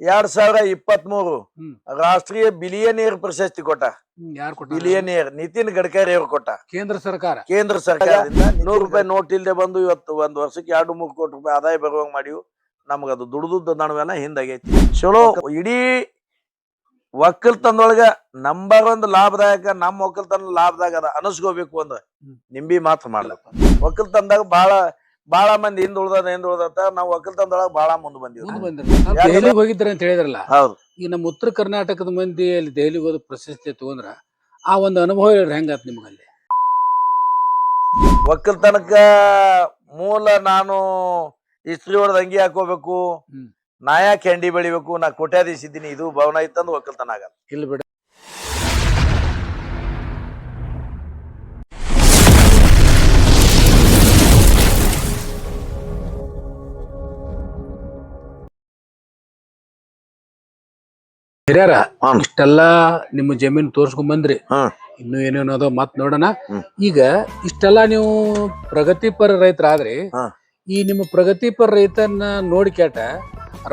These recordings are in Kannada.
ಎರಡ್ ಸಾವಿರ ಇಪ್ಪತ್ತ್ ಮೂರು. ರಾಷ್ಟ್ರೀಯ ಬಿಲಿಯನಿಯರ್ ಪ್ರಶಸ್ತಿ ಕೊಟ್ಟ. ಯಾರು ಕೊಟ್ಟ? ಬಿಲಿಯನಿಯರ್ ನಿತಿನ್ ಗಡ್ಕರಿ ಅವರು ಕೊಟ್ಟ. ಕೇಂದ್ರ ಸರ್ಕಾರ. ಕೇಂದ್ರ ಸರ್ಕಾರದಿಂದ ನೂರು ರೂಪಾಯಿ ನೋಟ್ ಇಲ್ದೆ ಬಂದು ಇವತ್ತು ಒಂದ್ ವರ್ಷಕ್ಕೆ ಎರಡು ಮೂರು ಕೋಟಿ ರೂಪಾಯಿ ಆದಾಯ ಬರುವಂಗ್ ಮಾಡಿವು ನಮಗದು ದುಡ್ದುದ್ದ ನಡುವೆಲ್ಲ ಹಿಂದಾಗೈತಿ. ಚಲೋ. ಇಡೀ ಒಕ್ಕಲ್ತನದೊಳಗ ನಂಬರ್ ಒಂದ್ ಲಾಭದಾಯಕ ನಮ್ಮ ಒಕ್ಕಲ್ತನ ಲಾಭದಾಗ ಅದ. ಅನಸ್ಕೋಬೇಕು ಅಂದ್ರ. ನಿಂಬಿ ಮಾತ್ರ ಮಾಡ್ಲಪ್ಪ. ಒಕ್ಕಲ್ತನದಾಗ ಬಾಳ ಬಾಳ ಮಂದಿ ಹಿಂದ್ ಉಳ್ದದ ಹಿಂದ್ ಉಳ್ದತ್ತ ನಾವು ಒಕ್ಕಲ್ತನದೊಳಗ ಬಾಳ ಮುಂದ್ ಬಂದಿವಿ ದೆಹಲಿಗೆ ಹೋಗಿದ್ರ ಅಂತ ಹೇಳಿದ್ರಲ್ಲ ಹೌದು. ಈಗ ನಮ್ಮ ಉತ್ತರ ಕರ್ನಾಟಕದ ಮಂದಿ ಅಲ್ಲಿ ದೆಹಲಿಗೆ ಹೋದ ಪ್ರಶಸ್ತಿ ತಗೊಂಡ್ರ ಆ ಒಂದು ಅನುಭವ ಹೇಳ್ರಿ ಹೆಂಗಾತ್ ನಿಮ್ಗೆ ಅಲ್ಲಿ ಒಕ್ಕಲ್ತನಕ್ಕ ಮೂಲ ನಾನು ಇಸ್ತ್ರಿ ಹೊಡೆದ ಅಂಗಿ ಹಾಕೋಬೇಕು ನಾಯಕ್ ನಾ ಯಾಕೆ ಹೆಂಡಿ ಬೆಳಿಬೇಕು ನಾ ಕೋಟ್ಯಾಧೀಶ ಇದ್ದೀನಿ ಇದು ಭವನ ಇತ್ತಂದ್ರೆ ಒಕ್ಕಲ್ತನ ಆಗಲ್ಲ. ಇಲ್ಲ ಬಿಡ ಹಿರಿಯರ. ಇಷ್ಟೆಲ್ಲಾ ನಿಮ್ಮ ಜಮೀನ್ ತೋರ್ಸ್ಕೊಂಡ್ ಬಂದ್ರಿ. ಇನ್ನು ಏನೇನೋ ಅದಾವ ಮತ್ ನೋಡೋಣ. ಈಗ ಇಷ್ಟೆಲ್ಲಾ ನೀವು ಪ್ರಗತಿಪರ ರೈತರಾದ್ರಿ. ಈ ನಿಮ್ಮ ಪ್ರಗತಿಪರ ರೈತನ ನೋಡಿ ಕೇಟ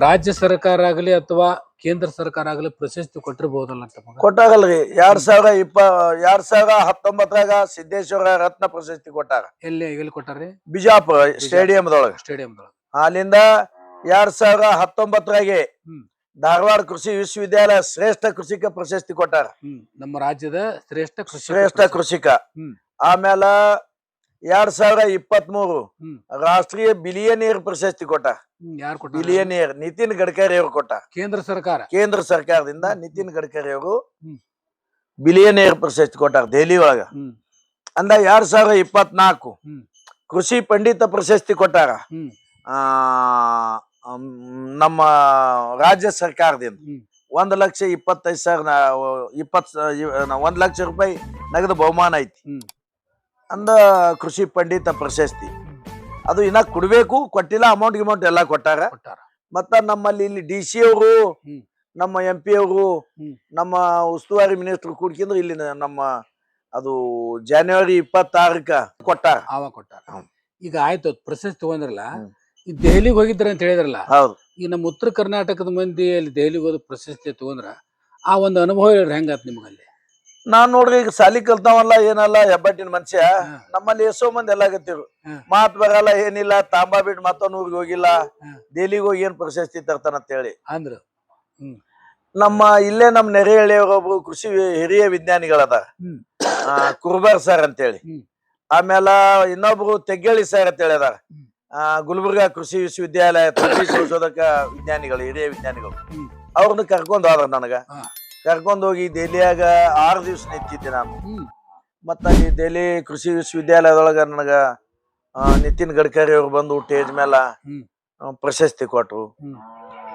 ರಾಜ್ಯ ಸರ್ಕಾರ ಆಗಲಿ ಅಥವಾ ಕೇಂದ್ರ ಸರ್ಕಾರ ಆಗಲಿ ಪ್ರಶಸ್ತಿ ಕೊಟ್ಟಿರ್ಬೋದಲ್ಲ ಅಂತ. ಕೊಟ್ಟಾಗಲ್ರಿ. ಎರಡ್ ಸಾವಿರ ಇಪ್ಪ ಎರಡ್ ಸಾವಿರ ಹತ್ತೊಂಬತ್ತರಾಗ ಸಿದ್ದೇಶ್ವರ ರತ್ನ ಪ್ರಶಸ್ತಿ ಕೊಟ್ಟಾರ. ಎಲ್ಲಿ ಎಲ್ಲಿ ಕೊಟ್ಟಾರ್ರಿ? ಬಿಜಾಪುರ ಸ್ಟೇಡಿಯಂದೊಳಗ. ಸ್ಟೇಡಿಯಂ ಅಲ್ಲಿಂದ ಎರಡ್ ಸಾವಿರ ಹತ್ತೊಂಬತ್ತರಾಗೆ ಹ್ಮ್. ಧಾರವಾಡ ಕೃಷಿ ವಿಶ್ವವಿದ್ಯಾಲಯ ಶ್ರೇಷ್ಠ ಕೃಷಿಕ ಪ್ರಶಸ್ತಿ ಕೊಟ್ಟಾರ. ನಮ್ಮ ರಾಜ್ಯದ ಶ್ರೇಷ್ಠ ಶ್ರೇಷ್ಠ ಕೃಷಿಕ. ಆಮೇಲೆ ಎರಡ್ ಸಾವಿರ ಇಪ್ಪತ್ತ್ ಮೂರು. ರಾಷ್ಟ್ರೀಯ ಬಿಲಿಯನಿಯರ್ ಪ್ರಶಸ್ತಿ ಕೊಟ್ಟ. ಯಾರು ಕೊಟ್ಟ ಬಿಲಿಯನಿಯರ್ ನಿತಿನ್ ಗಡ್ಕರಿ ಅವರು ಕೊಟ್ಟ. ಕೇಂದ್ರ ಸರ್ಕಾರ. ಕೇಂದ್ರ ಸರ್ಕಾರದಿಂದ ನಿತಿನ್ ಗಡ್ಕರಿ ಅವರು ಬಿಲಿಯನೇರ್ ಬಿಲಿಯನಿಯರ್ ಪ್ರಶಸ್ತಿ ಕೊಟ್ಟಾರ ದೆಹಲಿ ಒಳಗ. ಅಂದ ಎರಡ್ ಸಾವಿರ ಇಪ್ಪತ್ನಾಲ್ಕು. ಕೃಷಿ ಪಂಡಿತ ಪ್ರಶಸ್ತಿ ಕೊಟ್ಟಾರ. ಆ ನಮ್ಮ ರಾಜ್ಯ ಸರ್ಕಾರದಿಂದ ಒಂದು ಲಕ್ಷ ಇಪ್ಪತ್ತೈದು ಸಾವಿರ ಇಪ್ಪತ್ ಒಂದು ಲಕ್ಷ ರೂಪಾಯಿ ನಗದು ಬಹುಮಾನ ಐತಿ. ಅಂದ ಕೃಷಿ ಪಂಡಿತ ಪ್ರಶಸ್ತಿ. ಅದು ಇನ್ನ ಕೊಡ್ಬೇಕು ಕೊಟ್ಟಿಲ್ಲ ಅಮೌಂಟ್ ಗಿಮೌಂಟ್ ಎಲ್ಲ ಕೊಟ್ಟಾರ. ಕೊಟ್ಟಾರ. ಮತ್ತ ನಮ್ಮಲ್ಲಿ ಇಲ್ಲಿ ಡಿ ಸಿ ಅವರು ನಮ್ಮ ಎಂ ಪಿ ಅವರು ನಮ್ಮ ಉಸ್ತುವಾರಿ ಮಿನಿಸ್ಟರ್ ಕೂಡ್ಕೊಂಡ್ರು ಇಲ್ಲಿ ನಮ್ಮ ಅದು ಜನವರಿ ಇಪ್ಪತ್ತಾರಕ್ಕ ಕೊಟ್ಟಾರ. ಈಗ ಆಯ್ತು ಪ್ರಶಸ್ತಿ ತಗೊಂಡ್ರಲ್ಲ ದೆಹಲಿಗೆ ಹೋಗಿದ್ರ ಅಂತ ಹೇಳಿದ್ರಲ್ಲ ಹೌದು. ಈಗ ನಮ್ಮ ಉತ್ತರ ಕರ್ನಾಟಕದ ಮಂದಿ ಅಲ್ಲಿ ದೆಹಲಿಗೆ ಹೋದ ಪ್ರಶಸ್ತಿ ತಗೊಂಡ್ರ ಆ ಒಂದು ಅನುಭವ ಹೇಳ್ರಿ ಹೆಂಗಾತ್ ನಿಮ್ಗೆ ಅಲ್ಲಿ ನಾನ್ ನೋಡ್ರಿ ಈಗ ಸಾಲಿ ಕಲ್ತಾವಲ್ಲ ಏನಲ್ಲ ಹೆಬ್ಬಟ್ಟಿನ ಮನುಷ್ಯ. ನಮ್ಮಲ್ಲಿ ಎಷ್ಟೋ ಮಂದಿ ಎಲ್ಲ ಆಗತ್ತಿರು. ಮಾತ್ ಬರಲ್ಲ ಏನಿಲ್ಲ ತಾಂಬಾ ಬಿಟ್ಟು ಮತ್ತೊಂದು ಊರಿಗೆ ಹೋಗಿಲ್ಲ. ದೆಹಲಿಗೆ ಹೋಗಿ ಏನ್ ಪ್ರಶಸ್ತಿ ತರ್ತಾನಂತ ಹೇಳಿ. ಅಂದ್ರ. ನಮ್ಮ ಇಲ್ಲೇ ನಮ್ ನೆರೆಹಳ್ಳಿಯವರೊಬ್ರು ಕೃಷಿ ಹಿರಿಯ ವಿಜ್ಞಾನಿಗಳದ. ಕುರ್ಬಾರ್ ಸರ್ ಅಂತೇಳಿ ಹೇಳಿ. ಆಮೇಲೆ ಇನ್ನೊಬ್ರು ತೆಗ್ಗೇಳಿ ಸರ್ ಅಂತ ಹೇಳಿ ಅದಾರ ಹ್ಮ್. ಆ, ಗುಲ್ಬರ್ಗಾ ಕೃಷಿ ವಿಶ್ವವಿದ್ಯಾಲಯ ಕೃಷಿ ಸಂಶೋಧಕ ವಿಜ್ಞಾನಿಗಳು ಹಿರಿಯ ವಿಜ್ಞಾನಿಗಳು. ಅವ್ರನ್ನ ಕರ್ಕೊಂಡು ಹೋದ್ರ ನನಗ. ಕರ್ಕೊಂಡು ಹೋಗಿ ದೆಹಲಿಯಾಗ ಆರು ದಿವ್ಸ ನಿಂತಿದ್ದೆ ನಾನು. ಮತ್ತ ಈ ದೆಹಲಿ ಕೃಷಿ ವಿಶ್ವವಿದ್ಯಾಲಯದೊಳಗ ನನಗ ನಿತಿನ್ ಗಡ್ಕರಿ ಅವ್ರು ಬಂದು ಸ್ಟೇಜ್ ಮೇಲೆ ಪ್ರಶಸ್ತಿ ಕೊಟ್ರು.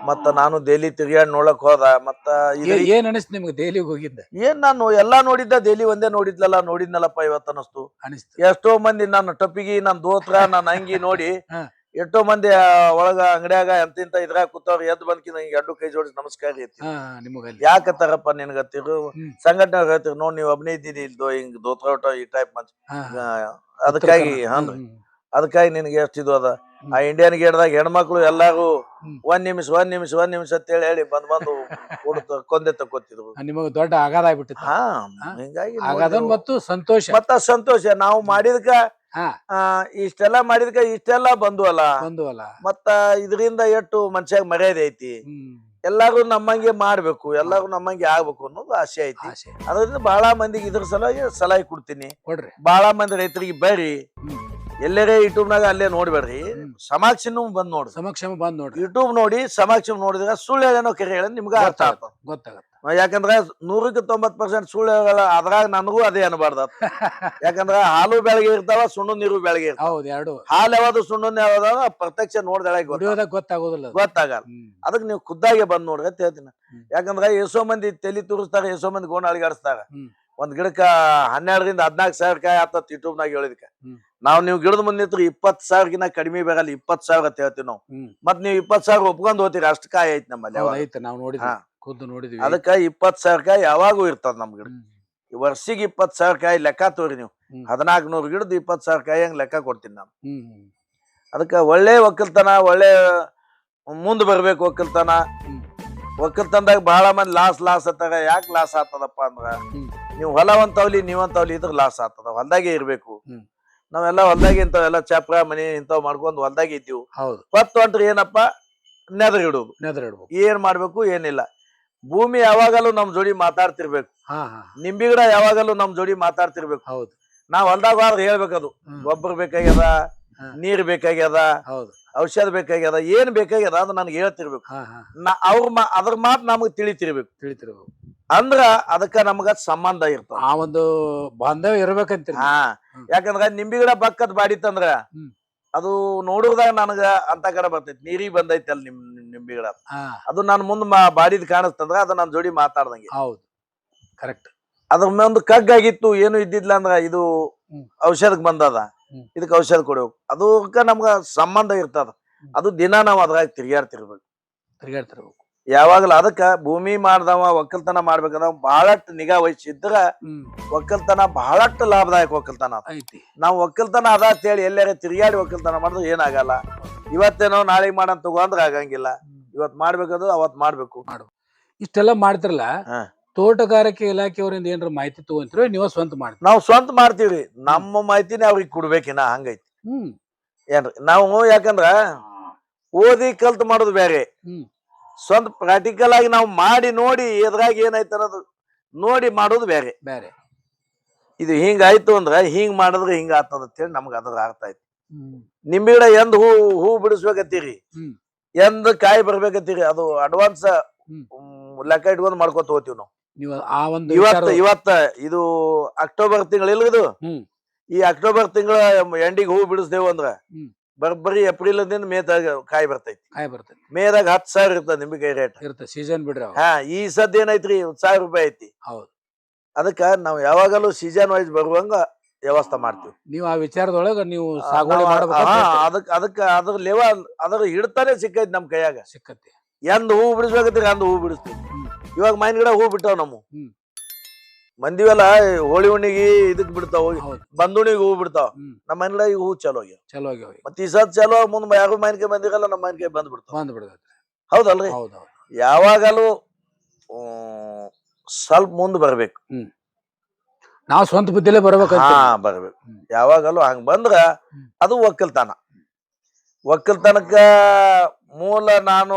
ಮತ್ತ ನಾನು ದೆಹಲಿ ತಿರ್ಗಾಡ್ ನೋಡಕ್ ಹೋದ ಮತ್ತ ಏ- ಏನ್ ಅನಿಸ್ತು ನಿಮ್ಗೆ ದೆಹಲಿಗೆ ಹೋಗಿದ್ದ? ಏನ್ ನಾನು ಎಲ್ಲಾ ನೋಡಿದ್ದ ದೆಹಲಿ ಒಂದೇ ನೋಡಿದ್ಲಲ್ಲ ನೋಡಿದ್ನಲ್ಲಪ್ಪ ಇವತ್ತ ಅನಸ್ತು ಅನಿಸ್ತು. ಎಷ್ಟೋ ಮಂದಿ ನನ್ನ ಟಪ್ಪಿಗಿ ನನ್ನ ದೋತ್ರ ನನ್ನ ಅಂಗಿ ನೋಡಿ ಹಾ. ಎಷ್ಟೋ ಮಂದಿ ಆ, ಒಳಗ ಅಂಗಡ್ಯಾಗ ಎಂತಿಂತ ಇದ್ರಾಗ ಕೂತವ್ರ ಎದ್ದು ಬಂದ್ಕಿಂತ ನಂಗೆ ಎರಡು ಕೈ ಜೋಡಿಸಿ ನಮಸ್ಕಾರ ಐತಿ ಹಾ ನಿಮಗಲ್ಲಿ ಯಾಕತ್ತಾರಪ್ಪ ನಿನ್ಗತ್ತಿರು ಹ್ಮ್. ಸಂಘಟನೆ ಹೇಳ್ತಿರು ನೋಡ್ ನೀವ್ ಒಬ್ನೇ ಇದ್ದೀನಿ ಇಲ್ದೋ ಹಿಂಗ್ ದೋತ್ರ ಈ ಟೈಪ್ ಮಂಚ. ಹಾ, ಹಾ. ಅದಕ್ಕಾಗಿ ಹ್ಮ್, ಅದಕ್ಕಾಗಿ ನಿನಗೆ ಎಷ್ಟು ಇದು ಅದ. ಆ ಇಂಡಿಯನ್ ಗೇಟ್ದಾಗ ಹೆಣ್ಮಕ್ಳು ಎಲ್ಲಾರು. ಒಂದ್ ನಿಮಿಷ ಒಂದ್ ನಿಮಿಷ ಒಂದ್ ನಿಮಿಷ ಅಂತ ಹೇಳಿ ಹೇಳಿ ಬಂದ್ ಬಂದು ಕೊಡ್ತ ಕೊಂದೆ ತಕ್ಕೋತಿದ್ರು. ನಿಮಗೆ ದೊಡ್ಡ ಆಘಾತ ಆಗ್ಬಿಟ್ಟಿತ್ತು. ಹಾ? ಹಿಂಗಾಗಿ ಆಘಾತ ಮತ್ತು ಸಂತೋಷ. ಮತ್ತ ಸಂತೋಷ ನಾವು ಮಾಡಿದ್ಕ ಇಷ್ಟೆಲ್ಲಾ ಆ, ಇಷ್ಟೆಲ್ಲ ಮಾಡಿದ್ಕ ಇಷ್ಟೆಲ್ಲಾ ಬಂದು ಅಲ್ಲ ಮತ್ತ ಇದರಿಂದ ಎಷ್ಟು ಮನುಷ್ಯಾಗ ಮರ್ಯಾದೆ ಐತಿ? ಎಲ್ಲಾರು ನಮ್ಮಂಗೆ ಮಾಡ್ಬೇಕು ಎಲ್ಲಾರು ನಮ್ಮಂಗೆ ಆಗ್ಬೇಕು ಅನ್ನೋದು ಆಸೆ ಐತಿ. ಅದರಿಂದ ಬಹಳ ಮಂದಿಗೆ ಇದ್ರ ಸಲುವಾಗಿ ಸಲಹೆ ಕೊಡ್ತೀನಿ. ಬಹಳ ಮಂದಿ ರೈತರಿಗೆ ಬರ್ರಿ. ಎಲ್ಲರೇ ಯೂಟ್ಯೂಬ್ನಾಗ ಅಲ್ಲೇ ನೋಡ್ಬೇಡ್ರಿ. ಸಮಾಕ್ಷನು ಬಂದ್ ನೋಡ್ರಿ ಸಮಕ್ಷಮ ಬಂದ್ ನೋಡ್ರಿ. ಯೂಟ್ಯೂಬ್ ನೋಡಿ ಸಮಕ್ಷಮ ನೋಡಿದಾಗ ಸುಳ್ಳು ಹೇಳೋ ಕೆರೆ ಹೇಳ ನಿಮ್ಗೆ ಅರ್ಥ ಆಗ್ತದೆ. ಗೊತ್ತಾಗತ್ತೆ. ಯಾಕಂದ್ರೆ ನೂರಕ್ಕೆ ತೊಂಬತ್ ಪರ್ಸೆಂಟ್ ಸುಳ್ಳು ಹೇಳಲ್ಲ ಅದ್ರಾಗ ನನಗೂ ಅದೇ ಅನ್ಬಾರ್ದ ಯಾಕಂದ್ರ ಹಾಲು ಬೆಳಗ್ಗೆ ಇರ್ತಾವ ಸುಣ್ಣು ನೀರು ಬೆಳಗ್ಗೆ ಇರ್ತಾವ. ಹೌದು ಎರಡು. ಹಾಲು ಯಾವ್ದು ಸುಣ್ಣು ಯಾವ್ದು ಪ್ರತ್ಯಕ್ಷ ನೋಡ್ದಾಗ ಗೊತ್ತಾಗೋದಿಲ್ಲ ಅದು. ಗೊತ್ತಾಗಲ್ಲ. ಹ್ಮ್. ಅದಕ್ಕೆ ನೀವು ಖುದ್ದಾಗೆ ಬಂದ್ ನೋಡ್ರಿ ಅಂತ ಹೇಳ್ತೀನಿ. ಯಾಕಂದ್ರೆ ಎಷ್ಟೋ ಮಂದಿ ತಲಿ ತುರಿಸ್ತಾರ ಎಷ್ಟೋ ಮಂದಿ ಗೋಣ ಅಳಿಗಾಡಿಸ್ತಾರ. ಹ್ಮ್. ಒಂದ್ ಗಿಡಕ್ಕ ಹನ್ನೆರಡರಿಂದ ಹದ್ನಾಲ್ಕು ಸಾವಿರ ಕಾಯಿ ಆತ ಯೂಟ್ಯೂಬ್ ನಾಗ ಹೇಳಿದಕ್ಕೆ ಹ್ಮ್. ನಾವ್ ನೀವು ಗಿಡದ ಮುಂದೆ ನಿಂತ್ರು ಇಪ್ಪತ್ ಸಾವಿರಗಿನ ಕಡಿಮೆ ಬೇಕಲ್ಲ ಇಪ್ಪತ್ ಸಾವಿರ ಅಂತ ಹೇಳ್ತೀವಿ ನಾವು ಹ್ಮ್. ಮತ್ ನೀವು ಇಪ್ಪತ್ ಸಾವಿರ ಒಪ್ಕೊಂಡ್ ಹೋಗ್ತೀರಿ ಅಷ್ಟು ಕಾಯಿ ಐತಿ ನಮ್ಮಲ್ಲಿ ಹೌದ್ ಯಾವಾಗ. ಐತೆ ನಾವು ನೋಡಿದ್ವಿ ಹಾ. ಖುದ್ದು ನೋಡಿದ್ವಿ ಅದಕ್ಕ ಇಪ್ಪತ್ ಸಾವಿರ ಕಾಯಿ ಯಾವಾಗೂ ಇರ್ತದ ನಮ್ ಗಿಡ ಹ್ಮ್. ವರ್ಷಿಗೆ ಇಪ್ಪತ್ ಸಾವಿರ ಕಾಯಿ ಲೆಕ್ಕ ತೋರಿ ನೀವು ಹ್ಮ್. ಹದಿನಾಲ್ಕು ನೂರು ಗಿಡದ ಇಪ್ಪತ್ ಸಾವಿರ ಕಾಯಿ ಹಂಗ್ ಲೆಕ್ಕ ಕೊಡ್ತೀನಿ ನಾನು ಹ್ಮ್ ಹ್ಮ್. ಅದಕ್ಕ ಒಳ್ಳೆ ಒಕ್ಕಲ್ತನ ಒಳ್ಳೆ ಮುಂದ್ ಬರ್ಬೇಕು ಒಕ್ಕಲ್ತನ ಹ್ಮ್. ಒಕ್ಕಲ್ತನದಾಗ ಬಹಳ ಮಂದಿ ಲಾಸ್ ಲಾಸ್ ಅತ್ತಾಗ ಯಾಕೆ ಲಾಸ್ ಆತದಪ್ಪ ಅಂದ್ರ ಹ್ಮ್. ನೀವು ಹೊಲ ಒಂದ್ ತವಲಿ ನೀವೊಂದ್ ತವಲಿ ಇದ್ರ ಲಾಸ್ ಆಗ್ತದ ಹೊಲ್ದಾಗೆ ಇರ್ಬೇಕು ಹ್ಮ್. ನಾವೆಲ್ಲ ಹೊಲ್ದಾಗ ಇಂಥವೆಲ್ಲ ಚಪ್ರ ಮನಿ ಇಂಥವ್ ಮಾಡ್ಕೊಂಡ್ ಹೊಲ್ದಾಗ ಇದ್ದೀವಿ. ಹೌದು. ಹೊತ್ತು ಹೊಂಟ್ರಿ ಏನಪ್ಪ? ನೆದ್ರ ಇಡುದು ನೆದ್ರ ಇಡ್ಬೇಕು ಏನ್ ಮಾಡ್ಬೇಕು ಏನಿಲ್ಲ. ಭೂಮಿ ಯಾವಾಗಲೂ ನಮ್ ಜೋಡಿ ಮಾತಾಡ್ತಿರ್ಬೇಕು. ಹಾ ಹಾ ನಿಂಬಿ ಗಿಡ ಯಾವಾಗಲೂ ನಮ್ ಜೋಡಿ ಮಾತಾಡ್ತಿರ್ಬೇಕು. ಹೌದು. ನಾವ್ ಹೊಲ್ದಾಗ ಹೋದ್ರೆ ಹೇಳ್ಬೇಕದು. ಹ್ಮ್. ಗೊಬ್ಬರ ಬೇಕಾಗ್ಯದ ಹಾ. ನೀರ್ ಬೇಕಾಗ್ಯದ ಹೌದು. ಔಷಧ ಬೇಕಾಗ್ಯದ ಏನ್ ಬೇಕಾಗ್ಯದ ಅದು ನನ್ಗೆ ಹೇಳ್ತಿರ್ಬೇಕು. ಹಾ ಹಾ. ನಾ ಅವ್ರ ಮಾ ಅದ್ರ ಮಾತು ನಮಗ್ ತಿಳಿತಿರ್ಬೇಕು. ತಿಳಿತಿರ್ಬೇಕು. ಅಂದ್ರ ಅದಕ್ಕ ನಮಗ ಸಂಬಂಧ ಇರ್ತದ. ಆ ಒಂದು ಬಾಂಧವ್ಯ ಇರ್ಬೇಕಂತ ಹಾ. ಯಾಕಂದ್ರ ನಿಂಬಿ ಗಿಡ ಬಕ್ಕದ್ ಬಾಡಿತ್ತಂದ್ರ ಅದು ನೋಡುದಾಗ ನನಗ ಅಂತ ಕಡೆ ಬರ್ತೈತಿ. ನೀರಿಗೆ ಬಂದೈತಿ ಅಲ್ಲಿ ನಿಮ್ ನಿಮ್ ನಿಂಬಿ ಗಿಡ. ಅದು ನನ್ ಮುಂದ್ ಬಾಡಿದ್ ಕಾಣಿಸ್ತಂದ್ರ ಅದು ನನ್ ಜೋಡಿ ಮಾತಾಡ್ದಂಗೆ. ಹೌದು. ಕರೆಕ್ಟ್. ಅದ್ರ ಒಂದು ಕಗ್ಗಾಗಿತ್ತು ಏನು ಇದ್ದಿದ್ಲ ಅಂದ್ರ ಇದು. ಔಷಧಕ್ ಬಂದದ. ಇದಕ್ ಔಷಧ ಕೊಡ್ಬೇಕು ಅದಕ್ಕ ನಮ್ಗ ಸಂಬಂಧ ಇರ್ತದ. ಅದು ದಿನ ನಾವ್ ಅದ್ರಾಗ ತಿರ್ಗಾಡ್ತಿರ್ಬೇಕು ತಿರ್ಗಾಡ್ತಿರ್ಬೇಕು ಯಾವಾಗಲೂ ಅದಕ್ಕ ಭೂಮಿ ಮಾಡ್ದವ ಒಕ್ಕಲ್ತನ ಮಾಡ್ಬೇಕಂದ್ರ ಬಹಳಷ್ಟು ನಿಗಾ ವಹಿಸಿದ್ರ ಒಕ್ಕಲ್ತನ ಬಹಳಷ್ಟು ಲಾಭದಾಯಕ ಒಕ್ಕಲ್ತನ ನಾವು ಒಕ್ಕಲ್ತನ ಅದ ಅಂತೇಳಿ ಎಲ್ಲಾರ ತಿರುಗಾಡಿ ಒಕ್ಕಲ್ತನ ಮಾಡಿದ್ರೆ ಏನಾಗಲ್ಲ. ಇವತ್ತೇನೋ ನಾಳೆ ಮಾಡಂತ ತಗೊಂಡ್ರೆ ಅಂದ್ರೆ ಆಗಂಗಿಲ್ಲ. ಇವತ್ ಮಾಡ್ಬೇಕದು ಅವತ್ ಮಾಡ್ಬೇಕು. ಇಷ್ಟೆಲ್ಲ ಮಾಡ್ತಿರಲ್ಲ? ತೋಟಗಾರಿಕೆ ಇಲಾಖೆಯವರಿಂದ ಏನಾರ ಮಾಹಿತಿ ತಗೊಂತೀರ ನೀವು ಸ್ವಂತ ಮಾಡ್ತೀವಿ ನಾವು ಸ್ವಂತ ಮಾಡ್ತೀವಿ ನಮ್ಮ ಮಾಹಿತಿನೇ ಅವ್ರಿಗೆ ಕೊಡ್ಬೇಕಿನ ಹಂಗೈತಿ. ಹ್ಮ್. ಏನ್ರಿ ನಾವು ಯಾಕಂದ್ರ ಓದಿ ಕಲ್ತ್ ಮಾಡೋದು ಬೇರೆ. ಸ್ವಂತ ಪ್ರಾಕ್ಟಿಕಲ್ ಆಗಿ ನಾವು ಮಾಡಿ ನೋಡಿ ಎದ್ರಾಗ ಏನೈತೆ ಅನ್ನೋದು ನೋಡಿ ಮಾಡೋದು ಬೇರೆ. ಬೇರೆ. ಇದು ಹಿಂಗಾಯ್ತು ಅಂದ್ರ ಹಿಂಗ್ ಮಾಡಿದ್ರೆ ಹಿಂಗ ಆಗ್ತದ ಅಂತೇಳಿ ನಮ್ಗೆ ಅದ್ರ ಅರ್ಥ ಆಯ್ತು. ನಿಮ್ಮ ನಿಂಬೆ ಗಿಡ ಎಂದ್ ಹೂ ಹೂ ಬಿಡಿಸ್ಬೇಕತ್ತೀರಿ. ಎಂದ್ ಕಾಯಿ ಬರ್ಬೇಕತ್ತೀರಿ. ಅದು ಅಡ್ವಾನ್ಸ್. ಲೆಕ್ಕ ಇಟ್ಕೊಂಡು ಮಾಡ್ಕೊತ ಹೋಗ್ತೀವಿ ನಾವು. ಇವತ್ತ ಇವತ್ತ ಇದು ಅಕ್ಟೋಬರ್ ತಿಂಗಳ ಇದು ಈ ಅಕ್ಟೋಬರ್ ತಿಂಗಳ ಎಂಡಿಗೆ ಹೂ ಬಿಡಿಸ್ದೇವು ಅಂದ್ರ. ಬರ್ಬರಿ ಏಪ್ರಿಲ್ ಮೇ ಮೇದಾಗ ಕಾಯಿ ಬರ್ತೈತಿ. ಕಾಯಿ ಬರ್ತೈತಿ. ಮೇದಾಗ ಹತ್ತು ಸಾವಿರ ನಿಮಗೆ ಕೈ ರೇಟ್ ಇರುತ್ತೆ ಸೀಸನ್ ಬಿಡ್ರಿ ಹಾ ಈ ಸದ್ದ ಏನೈತ್ರಿ ಒಂದ್ ಸಾವಿರ ರೂಪಾಯಿ ಐತಿ. ಹೌದು. ಅದಕ್ಕ ನಾವು ಯಾವಾಗಲೂ ಸೀಸನ್ ವೈಸ್ ಬರುವಂಗ ವ್ಯವಸ್ಥೆ ಮಾಡ್ತೀವಿ. ನೀವು ಆ ವಿಚಾರದೊಳಗೆ ನೀವು ಸಾಗುವಳಿ ಮಾಡಬೇಕು ಅದಕ್ಕೆ ಅದಕ್ಕೆ ಅದ್ರ ಲೆವೆಲ್ ಅದ್ರ ಹಿಡ್ತಾನೆ ಸಿಕ್ಕೈತಿ ನಮ್ಮ ಕೈಯಾಗ. ಸಿಕ್ಕತ್ತೆ. ಎಂದ್ ಹೂ ಬಿಡಿಸ್ಬೇಕಂತೀರಿ ಅಂದ್ ಹೂ ಬಿಡಿಸ್ತೀವಿ. ಇವಾಗ ಮೈನ್ ಗಿಡ ಹೂ ಬಿಟ್ಟಾವ ನಮ್ಮ. ಮಂದಿವೆಲ್ಲ ಹೋಳಿ ಹುಣ್ಣಿಗೆ ಇದಕ್ ಬಿಡ್ತಾವ ಹೋಗಿ ಬಂದುಣಿಗೆ ಹೂ ಬಿಡ್ತಾವ. ನಮ್ಮ ಮೈನ್ ಗಿಡ ಈಗ ಹೂ ಚಲೋ ಆಗ್ಯಾವ. ಚಲೋ ಆಗ್ಯಾವ ಮತ್ತೆ ಮತ್ ಈ ಸದ್ ಚಲೋ ಮುಂದ್ ಯಾರು ಮೈನ್ಗೆ ಬಂದಿರಲ್ಲ ನಮ್ಮ ಮೈನ್ಗೆ ಬಂದ್ ಬಿಡ್ತಾವ. ಬಂದ್ ಬಿಡ್ತೈತಿ ಹೌದಲ್ರಿ? ಹೌದು ಹೌದು. ಯಾವಾಗಲೂ ಸ್ವಲ್ಪ ಮುಂದ್ ಬರ್ಬೇಕು. ನಾವ್ ಸ್ವಂತ ಬುದ್ಧಿಲೇ ಬರ್ಬೇಕು ಹಾ ಬರ್ಬೇಕು. ಯಾವಾಗಲೂ ಹಂಗ ಬಂದ್ರ ಅದು ಒಕ್ಕಲ್ತನ. ಒಕ್ಕಲ್ತನಕ್ಕ ಮೂಲ ನಾನು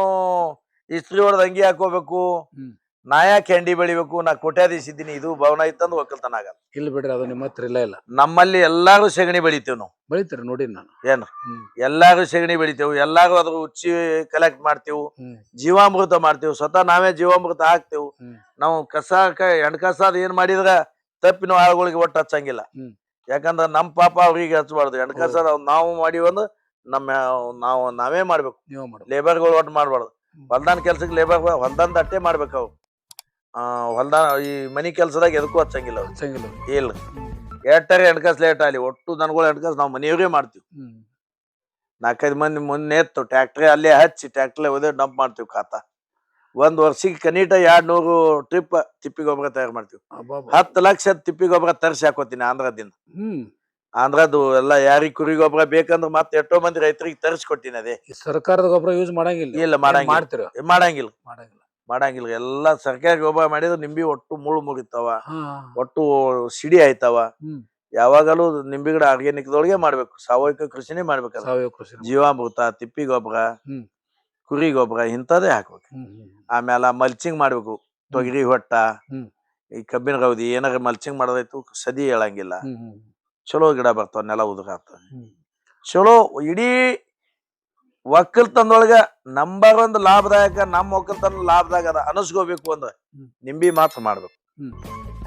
ಇಸ್ತ್ರಿ ಹೊಡೆದ ಅಂಗಿ ಹಾಕೋಬೇಕು. ನಾ ಯಾಕೆ ಹೆಂಡಿ ಬೆಳಿಬೇಕು ನಾ ಕೋಟ್ಯಾಧೀಶ ಇದ್ದೀನಿ ಇದು ಭವನ ಇತ್ತಂದ್ರೆ ಒಕ್ಕಲ್ತನ ಆಗಲ್ಲ. ಇಲ್ಲ ಬಿಡ್ರಿ ಅದು ನಿಮ್ಮ ಹತ್ರ ಇಲ್ಲ ಇಲ್ಲ. ನಮ್ಮಲ್ಲಿ ಎಲ್ಲಾರು ಸೆಗಣಿ ಬೆಳಿತೇವ್ ನಾವು. ಬೆಳಿತೀರಿ ನೋಡಿ ನಾನು. ಏನು ಹ್ಮ್. ಎಲ್ಲಾರು ಸೆಗಣಿ ಬೆಳಿತೇವು ಎಲ್ಲಾರು ಅದ್ರ ಉಚ್ಚಿ ಕಲೆಕ್ಟ್ ಮಾಡ್ತೀವಿ ಹ್ಮ್. ಜೀವಾಮೃತ ಮಾಡ್ತೇವೆ ಸ್ವತಃ ನಾವೇ ಜೀವಾಮೃತ ಹಾಕ್ತೇವು. ಹ್ಮ್. ನಾವು ಕಸ ಕ ಎಣ್ ಕಸ ಅದ್ ಏನ್ ಮಾಡಿದ್ರ ತಪ್ಪಿನ ಆಳುಗಳಿಗೆ ಒಟ್ಟು ಹಚ್ಚಂಗಿಲ್ಲ. ಹ್ಮ್. ಯಾಕಂದ್ರ ನಮ್ ಪಾಪ ಅವ್ರಿಗೆ ಹಚ್ಚಬಾರ್ದು ಎಣ್ ಕಸ ನಾವು ಮಾಡಿವಂದ್ರ ನಮ್ಮ ನಾವು ನಾವೇ ಮಾಡ್ಬೇಕು. ನೀವು ಮಾಡಿ ಲೇಬರ್ಗಳು ಒಟ್ಟು ಮಾಡ್ಬಾರ್ದು. ಹೊಲ್ದಾನ್ ಕೆಲ್ಸಕ್ಕೆ ಲೇಬರ್ ಹೊಲ್ದಾನ್ ಅಟ್ಟೆ ಮಾಡ್ಬೇಕು ಅವು ಆ ಹೊಲ್ದಾನ ಈ ಮನಿ ಕೆಲ್ಸದಾಗ ಎದಕ್ಕೂ ಹಚ್ಚಂಗಿಲ್ಲ ಅವ್ರು. ಇಲ್ಲ. ಎಟ್ಟರೆ ಎಣ್ಕಸ್ ಲೇಟ್ ಆಗಲಿ ಒಟ್ಟು ದನಗಳು ಎಣ್ಕಸ್ ನಾವು ಮನೆಯವ್ರೇ ಮಾಡ್ತೀವಿ. ನಾಲ್ಕೈದು ಮಂದಿ ಮೊನ್ನೆ ಎತ್ತು ಟ್ಯಾಕ್ಟ್ರಿ ಅಲ್ಲೇ ಹಚ್ಚಿ ಟ್ಯಾಕ್ಟ್ರಲ್ಲೇ ಒದೇ ಡಂಪ್ ಮಾಡ್ತೀವಿ ಖಾತ. ಒಂದ್ ವರ್ಷಕ್ಕೆ ಕನಿಟ ಎರಡ್ ನೂರು ಟ್ರಿಪ್ ತಿಪ್ಪಿ ಗೊಬ್ಬರ ತಯಾರು ಮಾಡ್ತೀವಿ. ಹತ್ತು ಲಕ್ಷ ತಿಪ್ಪಿ ಗೊಬ್ಬರ ತರಿಸಿ ಹಾಕೋತೀನಿ ಆಂಧ್ರದಿಂದ ಹ್ಮ್. ಆಂಧ್ರದ್ದು ಎಲ್ಲ ಯಾರಿಗೆ ಕುರಿ ಗೊಬ್ಬರ ಬೇಕಂದ್ರೆ ಮತ್ತೆ ಎಷ್ಟೋ ಮಂದಿ ರೈತರಿಗೆ ತರಿಸ್ಕೊಟ್ಟಿನಿ ಅದೇ ಈ ಸರ್ಕಾರದ ಗೊಬ್ಬರ ಯೂಸ್ ಮಾಡಂಗಿಲ್ಲ. ಇಲ್ಲ ಮಾಡಂಗಿಲ್ಲ. ಮಾಡ್ತೀರ? ಮಾಡಂಗಿಲ್ಲ. ಮಾಡಂಗಿಲ್ಲ. ಮಾಡಂಗಿಲ್ಲ. ಎಲ್ಲ ಸರ್ಕಾರಿ ಗೊಬ್ಬರ ಮಾಡಿದ್ರೆ ನಿಂಬಿ ಒಟ್ಟು ಮುಳು ಮುಗಿತಾವ. ಒಟ್ಟು ಸಿಡಿ ಆಯ್ತಾವ. ಯಾವಾಗಲೂ ನಿಂಬಿ ಗಿಡ ಆರ್ಗ್ಯಾನಿಕ್ದೊಳಗೆ ಮಾಡ್ಬೇಕು. ಸಾವಯವ ಕೃಷಿನೇ ಮಾಡ್ಬೇಕಲ್ಲ. ಜೀವಾಮೃತ ತಿಪ್ಪಿ ಗೊಬ್ಬರ ಕುರಿ ಗೊಬ್ಬರ ಇಂಥದೇ ಹಾಕ್ಬೇಕು. ಆಮೇಲೆ ಮಲ್ಚಿಂಗ್ ಮಾಡ್ಬೇಕು. ತೊಗರಿ ಹೊಟ್ಟ. ಈ ಕಬ್ಬಿನ ಗೌದಿ ಏನಾರ ಮಲ್ಚಿಂಗ್ ಮಾಡೋದಾಯ್ತು ಸದಿ ಹೇಳಂಗಿಲ್ಲ. ಚಲೋ ಗಿಡ ಬರ್ತಾವ ನೆಲ ಉದುರಾಗ್ತವೆ ಚಲೋ ಇಡೀ ಒಕ್ಕಲ್ತನದೊಳಗ ನಂಬರ್ ಒಂದು ಲಾಭದಾಯಕ ನಮ್ಮ ಒಕ್ಕಲ್ತನ ಲಾಭದಾಗ ಅದ ಅನಸ್ಕೋಬೇಕು ಅಂದ್ರೆ. ನಿಂಬಿ ಮಾತ್ರ ಮಾಡ್ಬೇಕು.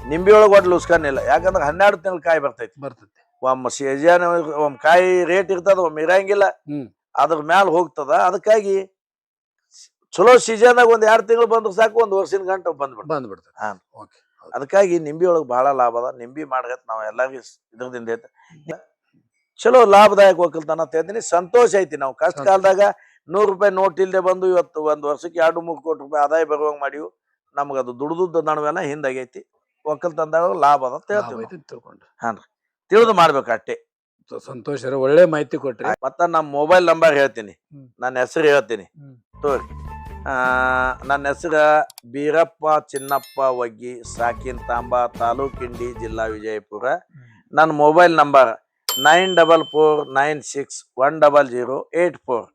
ನಿಂಬಿ ಒಳಗೆ ಒಟ್ಟು ಲುಸ್ಕಾನ್ ಇಲ್ಲ. ಯಾಕಂದ್ರೆ ಹನ್ನೆರಡು ತಿಂಗಳ ಕಾಯಿ ಬರ್ತೈತಿ. ಬರ್ತೈತಿ. ಒಮ್ಮ ಸೀಜನ್ ಒಮ್ಮ ಕಾಯಿ ರೇಟ್ ಇರ್ತದ ಒಮ್ಮ ಇರಂಗಿಲ್ಲ. ಅದ್ರ ಮ್ಯಾಲ ಹೋಗ್ತದ. ಅದಕ್ಕಾಗಿ ಚಲೋ ಸೀಸನ್ದಾಗ ಒಂದ್ ಎರಡು ತಿಂಗಳು ಬಂದ್ರೆ ಸಾಕು ಒಂದ್ ವರ್ಷಿನ ಗಂಟೆ ಬಂದ್ಬಿಡ್ತ ಬಂದ್ಬಿಡ್ತು ಬಿಡ್ತೈತಿ ಹಾ. ಓಕೆ. ಅದಕ್ಕಾಗಿ ನಿಂಬಿ ಒಳಗೆ ಬಹಳ ಲಾಭ ಅದ. ನಿಂಬಿ ಮಾಡ್ಗತ್ ನಾವ್ ಎಲ್ಲಾರ್ಗಿ ಇದ್ರದಿಂದ ಚಲೋ ಲಾಭದಾಯಕ ಒಕ್ಕಲ್ತನ ಅಂತ ಹೇಳ್ತೀನಿ. ಸಂತೋಷ ಐತಿ ನಾವು. ಕಷ್ಟ. ಕಾಲದಾಗ ನೂರು ರೂಪಾಯಿ ನೋಟ್ ಇಲ್ಲದೆ ಬಂದು ಇವತ್ತು ಒಂದು ವರ್ಷಕ್ಕೆ ಎರಡು ಮೂರು ಕೋಟಿ ರೂಪಾಯಿ ಆದಾಯ ಬರುವಂಗೆ ಮಾಡಿವು ನಮ್ಗೆ ಅದು ದುಡ್ದುದ್ದ ನಡುವೆನ ಹಿಂದಾಗೈತಿ ಒಕ್ಕಲ್ತನದಾಗ ಲಾಭ ಅದ ಅಂತ ಹೇಳ್ತೀವಿ ತಿಳ್ಕೊಂಡು ಅಂತ ತಿಳ್ಕೊಂಡ್ರಿ ತಿಳಿದು ಮಾಡ್ಬೇಕು ಅಷ್ಟೇ. ಸಂತೋಷ ಒಳ್ಳೆ ಮಾಹಿತಿ ಕೊಟ್ರಿ. ಮತ್ತ ನಮ್ಮ ಮೊಬೈಲ್ ನಂಬರ್ ಹೇಳ್ತೀನಿ. ನನ್ನ ಹೆಸರು ಹೇಳ್ತೀನಿ. ತೋರಿ. ಆ, ನನ್ನ ಹೆಸರು ಬೀರಪ್ಪ ಚಿನ್ನಪ್ಪ ಒಗ್ಗಿ ಸಾಕಿನ್ ತಾಂಬ ತಾಲೂಕಿಂಡಿ ಜಿಲ್ಲಾ ವಿಜಯಪುರ. ನನ್ನ mobile number nine double four nine six one double zero eight four.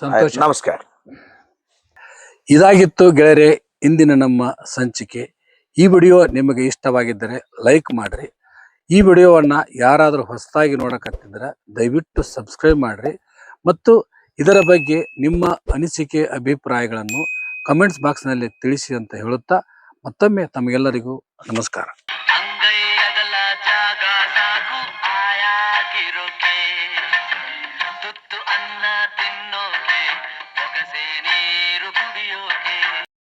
ಸಂತೋಷ. ನಮಸ್ಕಾರ. ಇದಾಗಿತ್ತು ಗೆಳೆಯರೆ ಇಂದಿನ ನಮ್ಮ ಸಂಚಿಕೆ. ಈ ವಿಡಿಯೋ ನಿಮಗೆ ಇಷ್ಟವಾಗಿದ್ದರೆ ಲೈಕ್ ಮಾಡಿರಿ. ಈ ವಿಡಿಯೋವನ್ನು ಯಾರಾದರೂ ಹೊಸದಾಗಿ ನೋಡಕತ್ತಿದ್ರೆ ದಯವಿಟ್ಟು ಸಬ್ಸ್ಕ್ರೈಬ್ ಮಾಡಿರಿ. ಮತ್ತು ಇದರ ಬಗ್ಗೆ ನಿಮ್ಮ ಅನಿಸಿಕೆ ಅಭಿಪ್ರಾಯಗಳನ್ನು ಕಮೆಂಟ್ಸ್ ಬಾಕ್ಸ್ನಲ್ಲಿ ತಿಳಿಸಿ ಅಂತ ಹೇಳುತ್ತಾ ಮತ್ತೊಮ್ಮೆ ತಮಗೆಲ್ಲರಿಗೂ ನಮಸ್ಕಾರ.